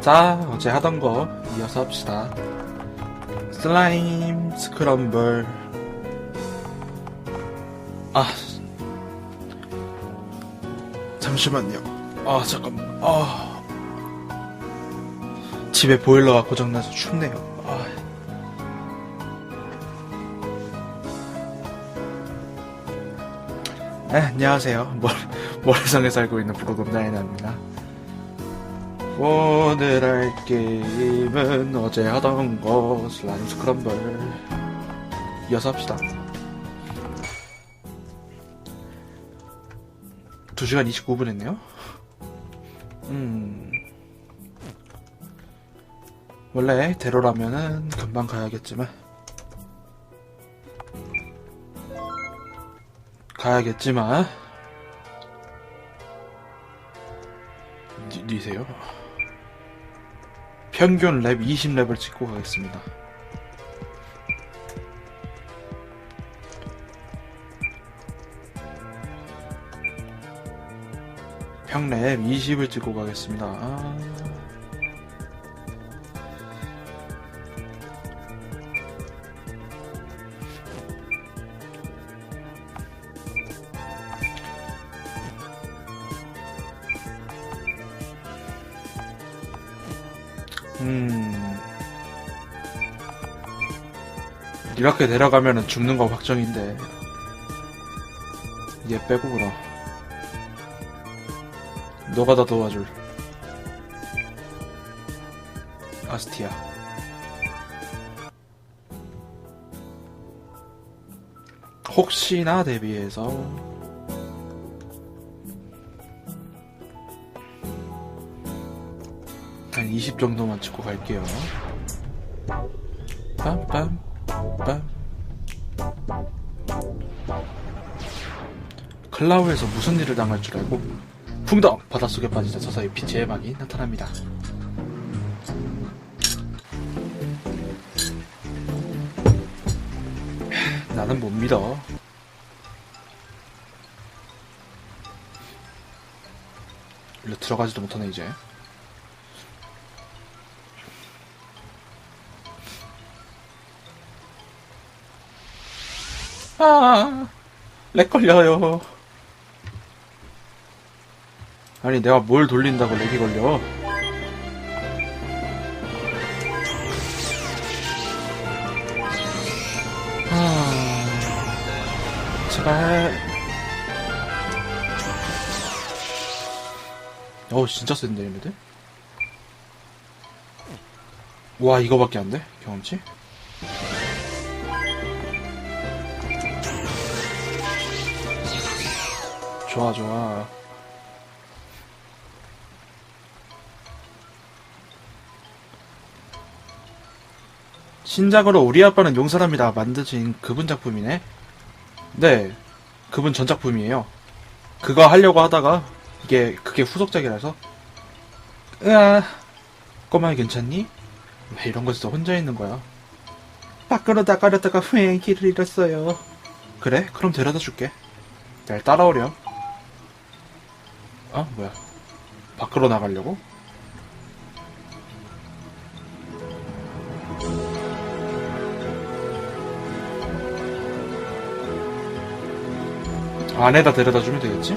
자, 어제 하던 거 이어서 합시다. 슬라임 스크럼블. 아. 잠시만요. 아, 잠깐만. 아. 집에 보일러가 고장나서 춥네요. 아. 네, 안녕하세요. 머, 머리성에 살고 있는 다이나입니다. 오늘 할 게임은 어제 하던 거 슬라임 스크럼블. 이어서 합시다. 2시간 29분 했네요. 음. 원래 대로라면은 금방 가야겠지만. 가야겠지만. 니, 니세요? 평균 랩 20랩을 찍고 가겠습니다. 평랩 20을 찍고 가겠습니다. 음. 이렇게 내려가면은 죽는 거 확정인데. 얘 빼고 그럼. 너가 다 도와줄. 아스티아. 혹시나 대비해서 한 20 정도만 찍고 갈게요. 빰빰 빰. 클라우에서 무슨 일을 당할 줄 알고 풍덩 바닷속에 빠지자 서서히 빛의 막이 나타납니다. 나는 못 믿어. 일로 들어가지도 못하네 이제. 아, 렉 걸려요. 아니, 내가 뭘 돌린다고 렉이 걸려. 아, 제발. 어우, 진짜 센데, 얘네들? 와, 이거밖에 안 돼? 경험치? 좋아 좋아. 신작으로 우리 아빠는 용사랍니다. 만드신 그분 작품이네. 네 그분 전 작품이에요. 그거 하려고 하다가 이게 그게 후속작이라서. 으아 꼬마야 괜찮니? 왜 이런 곳에서 혼자 있는 거야? 밖으로 나가려다가 후에 길을 잃었어요? 그래? 그럼 데려다 줄게. 날 따라오렴 어? 뭐야? 밖으로 나가려고? 안에다 데려다 주면 되겠지?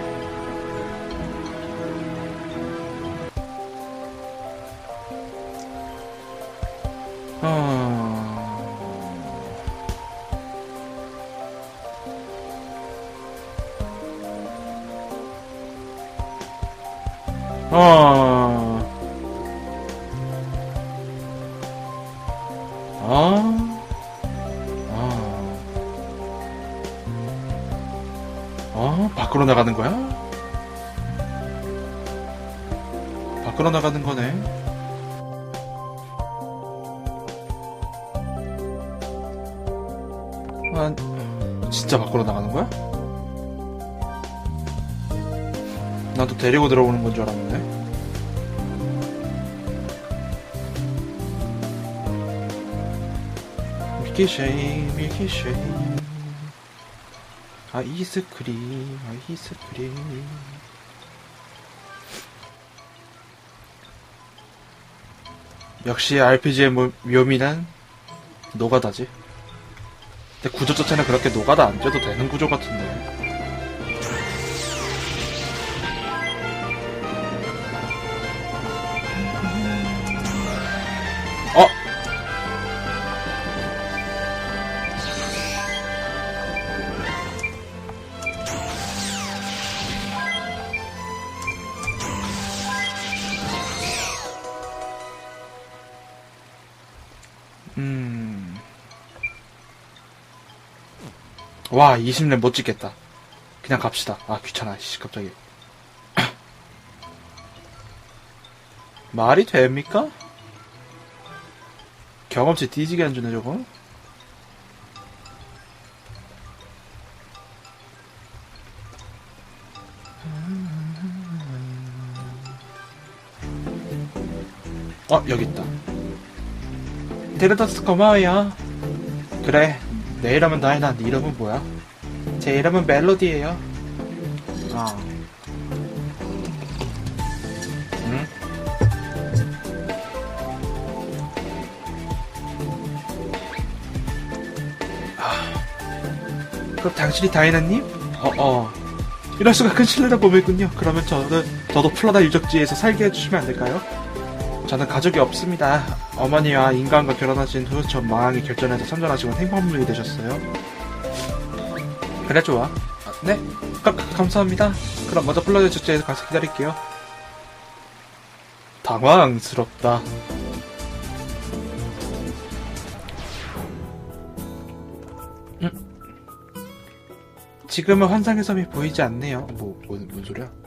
어... 어... 어... 어... 어? 밖으로 나가는 거야? 밖으로 나가는 거네. 나도 데리고 들어오는 건 줄 알았는데. 밀키쉐이, 밀키쉐이. 아이스크림, 아이스크림. 역시 RPG의 묘미는 노가다지. 근데 구조 자체는 그렇게 노가다 안 돼도 되는 구조 같은데. 와, 20렙 못 찍겠다. 그냥 갑시다. 아, 귀찮아, 씨, 갑자기. 말이 됩니까? 경험치 뒤지게 안 주네, 저거. 어, 여기 있다. 데려다서 고마워요. 그래, 내 이름은 다이나, 네 이름은 뭐야? 제 이름은 멜로디예요. 아. 응? 아. 그럼 당신이 다이나님? 어, 어. 이럴 수가 큰 신뢰를 보이군요. 그러면 저는, 저도 플라다 유적지에서 살게 해주시면 안 될까요? 저는 가족이 없습니다. 어머니와 인간과 결혼하신 후전 망항이 결전해서 선전하시고 행방불명이 되셨어요. 그래 좋아. 아, 네, 가, 가- 감사합니다. 그럼 먼저 플라다 유적지에서 가서 기다릴게요. 당황스럽다. 음. 지금은 환상의 섬이 보이지 않네요. 뭐, 뭔, 뭔 소리야?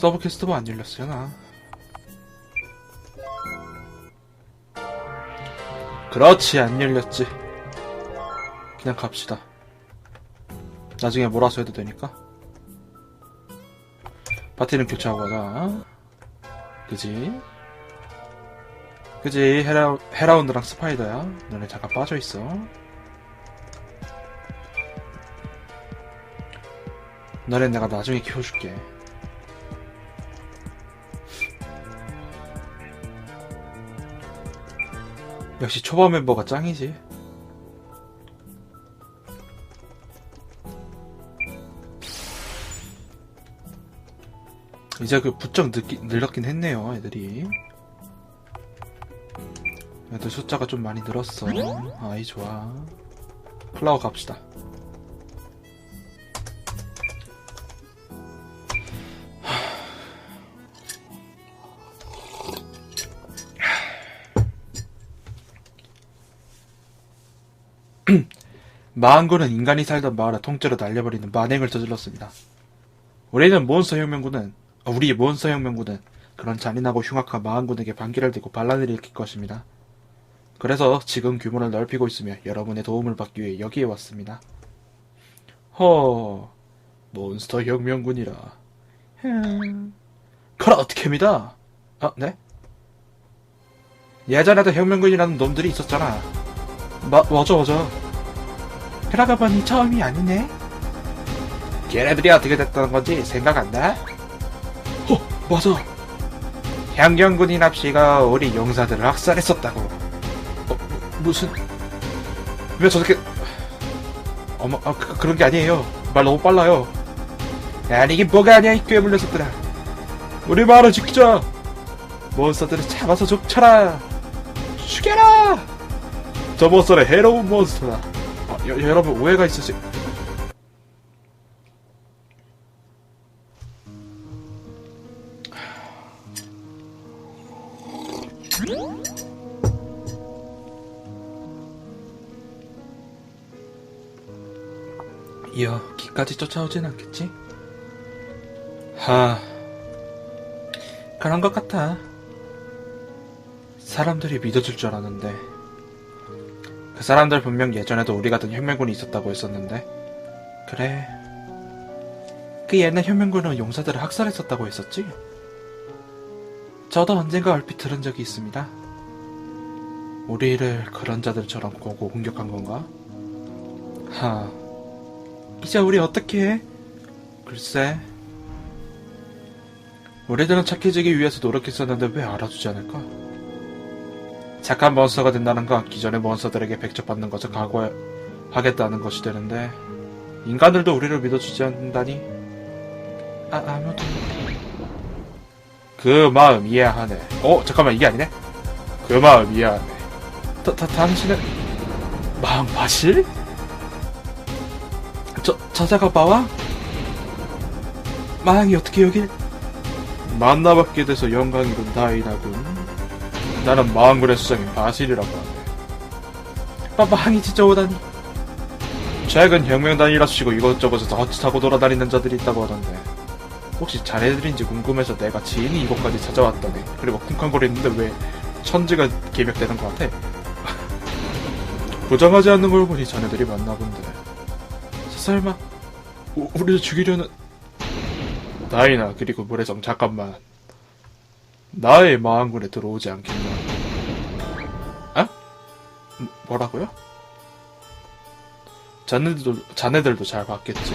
서브 퀘스트도 안 열렸어요, 나. 그렇지, 안 열렸지. 그냥 갑시다. 나중에 몰아서 해도 되니까. 파티는 교체하고 가자. 그지? 그지? 헤라, 헤라운드랑 스파이더야. 너네 잠깐 빠져있어. 너네 내가 나중에 키워줄게. 역시 초반 멤버가 짱이지. 이제 그 부쩍 늦기, 늘었긴 했네요, 애들이. 애들 숫자가 좀 많이 늘었어. 아이, 좋아. 플라워 갑시다. 마한군은 인간이 살던 마을을 통째로 날려버리는 만행을 저질렀습니다. 우리는 몬스터 혁명군은 어, 우리 몬스터 혁명군은 그런 잔인하고 흉악한 마한군에게 반기를 들고 반란을 일으킬 것입니다. 그래서 지금 규모를 넓히고 있으며 여러분의 도움을 받기 위해 여기에 왔습니다. 허, 몬스터 혁명군이라. 흠. 그걸 어떻게 믿어? 아, 네? 예전에도 혁명군이라는 놈들이 있었잖아. 마, 맞아, 맞아. 그러고 보니 처음이 아니네. 걔네들이 어떻게 됐다는 건지 생각 안 나? 어, 맞아. 향경군이 납시가 우리 용사들을 학살했었다고. 어, 무슨? 왜 저렇게? 어머, 아, 그, 그런 게 아니에요. 말 너무 빨라요. 아니 이게 뭐가 아니야 이 꾀물 녀석들아. 우리 마을을 지키자. 몬스터들을 잡아서 족쳐라. 죽여라. 저 몬스터는 해로운 몬스터다. 아, 여, 여러분 오해가 있으시. 이어 기까지 쫓아오진 않겠지? 하, 그런 것 같아. 사람들이 믿어줄 줄 알았는데. 그 사람들 분명 예전에도 우리 같은 혁명군이 있었다고 했었는데. 그래. 그 옛날 혁명군은 용사들을 학살했었다고 했었지? 저도 언젠가 얼핏 들은 적이 있습니다. 우리를 그런 자들처럼 고고 공격한 건가? 하, 이제 우리 어떻게 해? 글쎄. 우리들은 착해지기 위해서 노력했었는데 왜 알아주지 않을까? 착한 몬스터가 된다는 건 기존의 몬스터들에게 백접받는 것을 각오하겠다는 것이 되는데 인간들도 우리를 믿어주지 않는다니? 아, 아무도 그 마음 이해하네. 어, 잠깐만 이게 아니네? 그 마음 이해하네. 다, 다, 당신의 마음 바실? 저, 저자가 마왕? 마왕이 어떻게 여길? 만나뵙게 돼서 영광이군 다이나군. 나는 마왕군의 수장인 바실이라고 하네. 마, 마왕이 진짜 오다니. 최근 혁명단이라 치고 이것저것에서 헛짓하고 돌아다니는 자들이 있다고 하던데. 혹시 자네들인지 궁금해서 내가 지인이 이곳까지 찾아왔더니 그리고 쿵쾅거리는데 왜 천지가 개벽되는 것 같아? 부정하지 않는 걸 보니 자네들이 맞나 본데. 설마 우, 우리를 죽이려는 나이나 그리고 모래성 잠깐만 나의 마왕군에 들어오지 않겠나? 뭐라고요? 자네들도 자네들도 잘 봤겠지.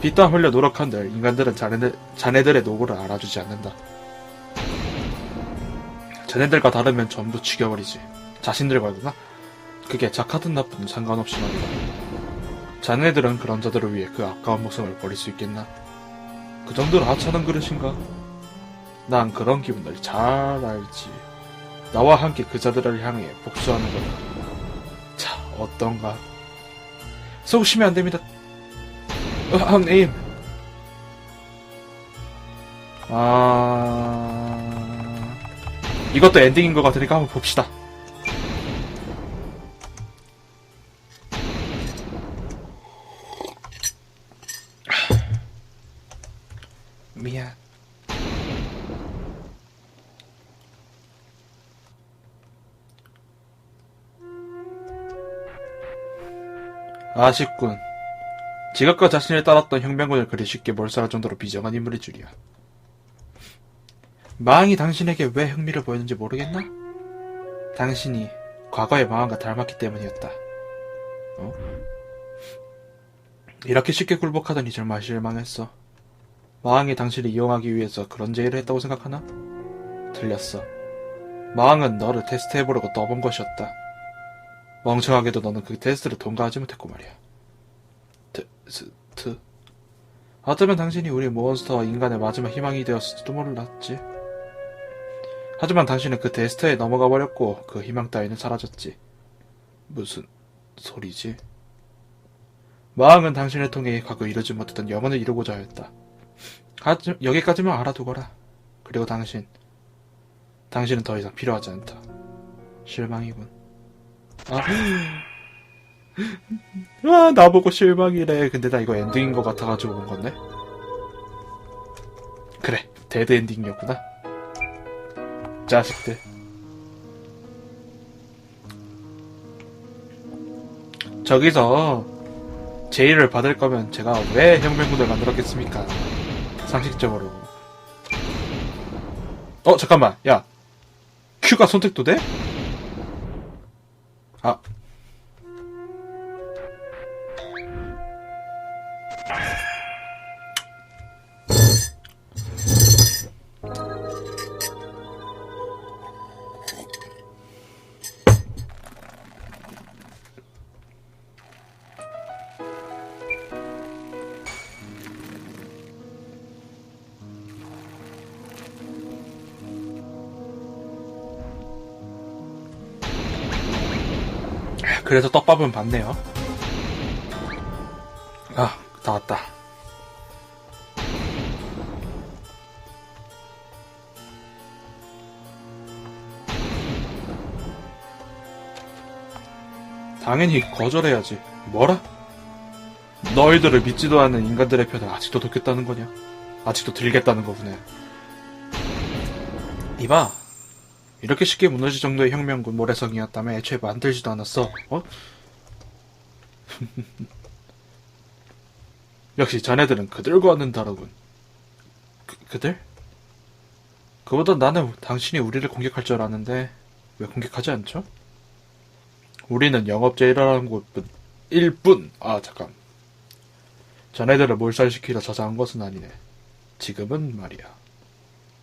피땀 흘려 노력한들 인간들은 자네들 자네들의 노고를 알아주지 않는다. 자네들과 다르면 전부 죽여버리지. 자신들과구나. 그게 착하든 나쁘든 상관없이 말이다. 자네들은 그런 자들을 위해 그 아까운 목숨을 버릴 수 있겠나? 그 정도로 하찮은 그릇인가? 난 그런 기분을 잘 알지. 나와 함께 그 자들을 향해 복수하는 거다. 자, 어떤가? 속으시면 안 됩니다. 어, 형님. 아... 이것도 엔딩인 것 같으니까 한번 봅시다. 미안. 아쉽군. 지각과 자신을 따랐던 혁명군을 그리 쉽게 몰살할 정도로 비정한 인물일 줄이야. 마왕이 당신에게 왜 흥미를 보였는지 모르겠나? 당신이 과거의 마왕과 닮았기 때문이었다. 어? 이렇게 쉽게 굴복하더니 정말 실망했어. 마왕이 당신을 이용하기 위해서 그런 제의를 했다고 생각하나? 틀렸어. 마왕은 너를 테스트해보려고 떠본 것이었다. 멍청하게도 너는 그 테스트를 통과하지 못했고 말이야. 테스트? 어쩌면 당신이 우리 몬스터와 인간의 마지막 희망이 되었을지도 몰랐지. 하지만 당신은 그 테스트에 넘어가 버렸고 그 희망 따위는 사라졌지. 무슨 소리지? 마왕은 당신을 통해 과거 이루지 못했던 영혼을 이루고자 하였다. 여기까지만 알아두거라. 그리고 당신. 당신은 더 이상 필요하지 않다. 실망이군. 아, 아, 나보고 실망이래. 근데 나 이거 엔딩인 것 같아가지고 본 건데. 그래, 데드 엔딩이었구나. 자식들. 저기서 제의를 받을 거면 제가 왜 혁명군을 만들었겠습니까? 상식적으로. 어, 잠깐만. 야. 큐가 선택도 돼? 그래서 떡밥은 봤네요. 아, 다 왔다. 당연히 거절해야지. 뭐라? 너희들을 믿지도 않는 인간들의 편을 아직도 돕겠다는 거냐? 아직도 들겠다는 거구나. 이봐, 이렇게 쉽게 무너질 정도의 혁명군 모래성이었다면 애초에 만들지도 않았어. 어? 역시 자네들은 그들과는 다르군. 그, 그들? 그보다 나는 당신이 우리를 공격할 줄 아는데 왜 공격하지 않죠? 우리는 영업제의라는 곳뿐 1분. 아, 잠깐. 전애들을 몰살시키려 저장한 것은 아니네. 지금은 말이야.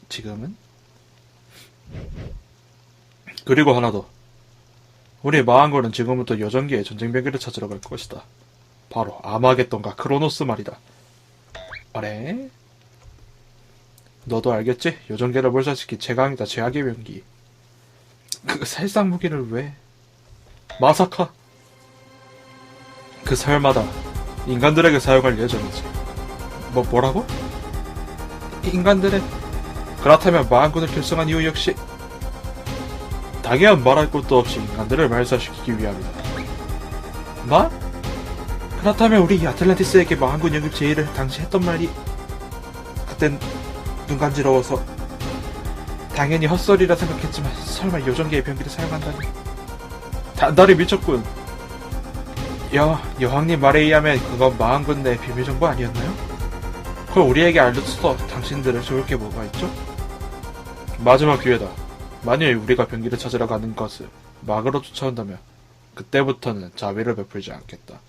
지금은? 그리고 하나 더. 우리 마한거는 지금부터 여전기의 전쟁병기를 찾으러 갈 것이다. 바로 아마겟돈과 크로노스 말이다. 아래? 너도 알겠지? 요정계를 몰살시킨 최강이다 최악의 병기. 그 살상 무기를 왜? 마사카. 그 설마다 인간들에게 사용할 예정이지. 뭐 뭐라고? 인간들의 그렇다면 마한군을 결성한 이유 역시 당연 말할 것도 없이 인간들을 말살시키기 위함이다. 뭐? 그렇다면 우리 아틀란티스에게 마한군 영입 제의를 당시 했던 말이 그땐 눈 간지러워서 당연히 헛소리라 생각했지만 설마 요정계의 병기를 사용한다니 단단히 미쳤군 여, 여왕님 말에 의하면 그건 마한군 내 비밀 정보 아니었나요? 그걸 우리에게 알려줘서 당신들을 좋을 게 뭐가 있죠? 마지막 기회다 만일 우리가 병기를 찾으러 가는 것을 막으로 쫓아온다면 그때부터는 자비를 베풀지 않겠다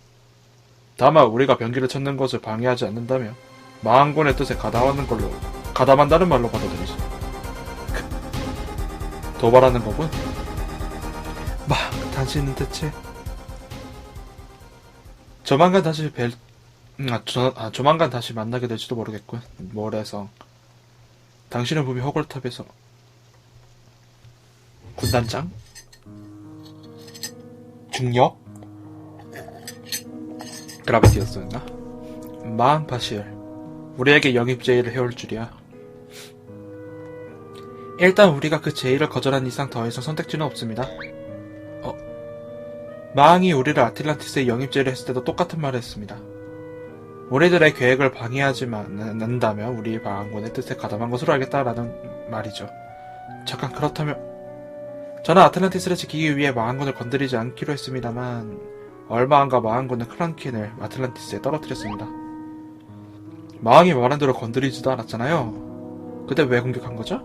다만 우리가 병기를 찾는 것을 방해하지 않는다면 마한군의 뜻에 가담하는 걸로 가담한다는 말로 받아들이지. 그, 도발하는 거군. 마, 당신은 대체 조만간 다시 뵐, 음, 아, 조, 아, 조만간 다시 만나게 될지도 모르겠군. 모래성. 당신은 분명 허골탑에서 군단장? 중력? 그라비티였었나? 마항 파실. 우리에게 영입 제의를 해올 줄이야. 일단 우리가 그 제의를 거절한 이상 더 이상 선택지는 없습니다. 어, 마항이 우리를 아틀란티스에 영입 제의를 했을 때도 똑같은 말을 했습니다. 우리들의 계획을 방해하지 않는다면 우리 마항군의 뜻에 가담한 것으로 알겠다라는 말이죠. 잠깐 그렇다면 저는 아틀란티스를 지키기 위해 마항군을 건드리지 않기로 했습니다만 얼마 안가 마항군은 크랑킨을 아틀란티스에 떨어뜨렸습니다. 마왕이 말한 대로 건드리지도 않았잖아요. 그때 왜 공격한 거죠?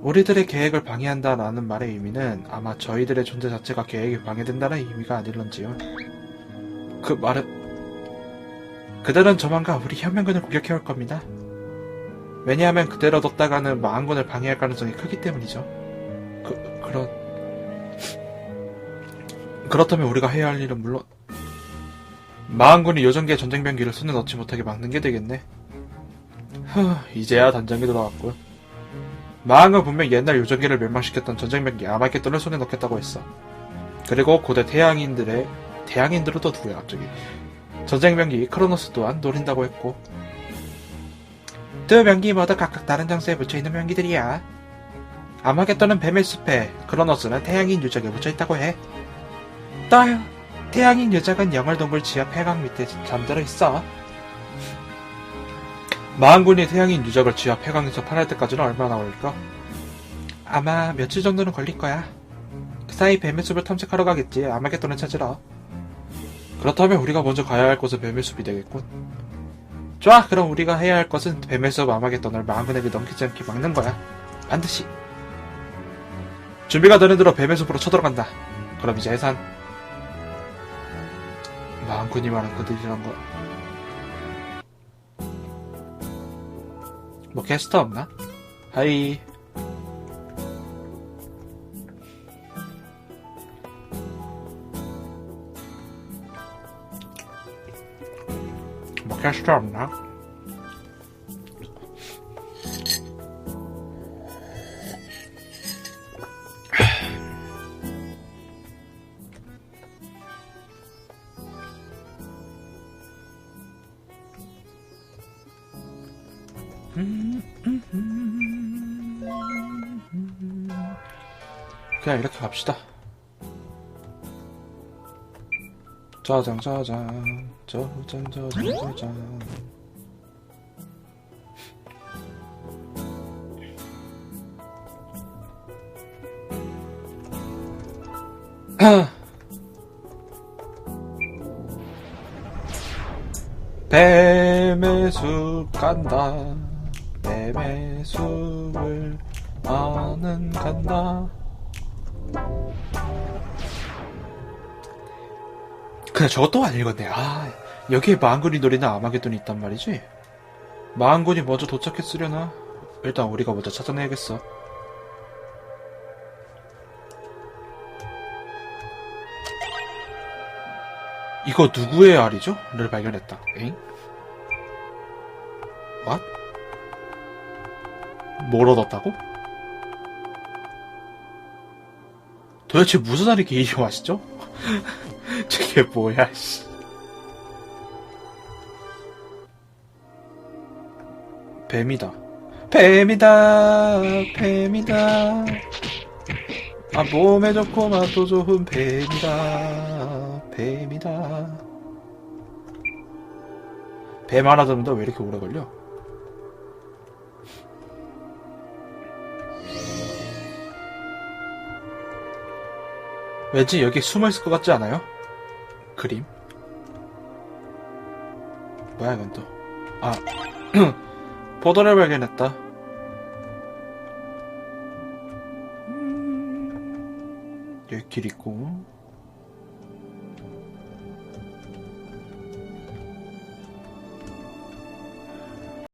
우리들의 계획을 방해한다라는 말의 의미는 아마 저희들의 존재 자체가 계획이 방해된다는 의미가 아닐런지요. 그 말은 그들은 조만간 우리 현명군을 공격해올 겁니다. 왜냐하면 그대로 뒀다가는 마왕군을 방해할 가능성이 크기 때문이죠. 그렇다면 우리가 해야 할 일은 물론 마한군이 요정계 전쟁 병기를 손에 넣지 못하게 막는 게 되겠네. 후, 이제야 단장이 돌아왔군. 마한은 분명 옛날 요정계를 멸망시켰던 전쟁 병기 아마겟돈을 손에 넣겠다고 했어. 그리고 고대 태양인들의 태양인들은 또 누구야 갑자기? 전쟁 병기 크로노스 또한 노린다고 했고 두 병기 모두 각각 다른 장소에 붙여 있는 병기들이야. 아마겟돈은 뱀의 숲에, 크로노스는 태양인 유적에 붙여 있다고 해. 떠요. 태양인 여자간 영월동굴 지하 폐광 밑에 잠들어 있어. 마한군이 태양인 유적을 지하 폐광에서 팔할 때까지는 얼마나 걸릴까? 아마 며칠 정도는 걸릴 거야. 그 사이 뱀의 숲을 탐색하러 가겠지. 아마겟돈을 찾으러. 그렇다면 우리가 먼저 가야 할 곳은 뱀의 숲이 되겠군. 좋아, 그럼 우리가 해야 할 것은 뱀의 숲 아마겟돈을 마한군에게 넘기지 않게 막는 거야. 반드시. 준비가 되는 대로 뱀의 숲으로 쳐들어간다. 그럼 이제 해산. 마한군이 말한 그들이란 거. 뭐 캐스터 없나? 하이. 뭐 캐스터 없나? 그냥 이렇게 갑시다. 짜장 짜장 짜장 짜장 짜장 뱀의 숲 간다 숲을 나는 간다 그냥 저것도 안 읽었네. 아, 여기에 마한군이 노리는 아마겟돈이 있단 말이지? 마한군이 먼저 도착했으려나? 일단 우리가 먼저 찾아내야겠어. 이거 누구의 알이죠? 를 발견했다. 에잉? 뭘 얻었다고? 도대체 무슨 이렇게 이리 맛있죠? 저게 뭐야, 씨. 뱀이다. 뱀이다, 뱀이다. 아, 몸에 좋고 맛도 좋은 뱀이다, 뱀이다. 뱀 하나 잡는다 왜 이렇게 오래 걸려? 왠지 여기 숨어 있을 것 같지 않아요? 그림? 뭐야 이건 또? 아, 보도를 발견했다. 음, 여기 길 있고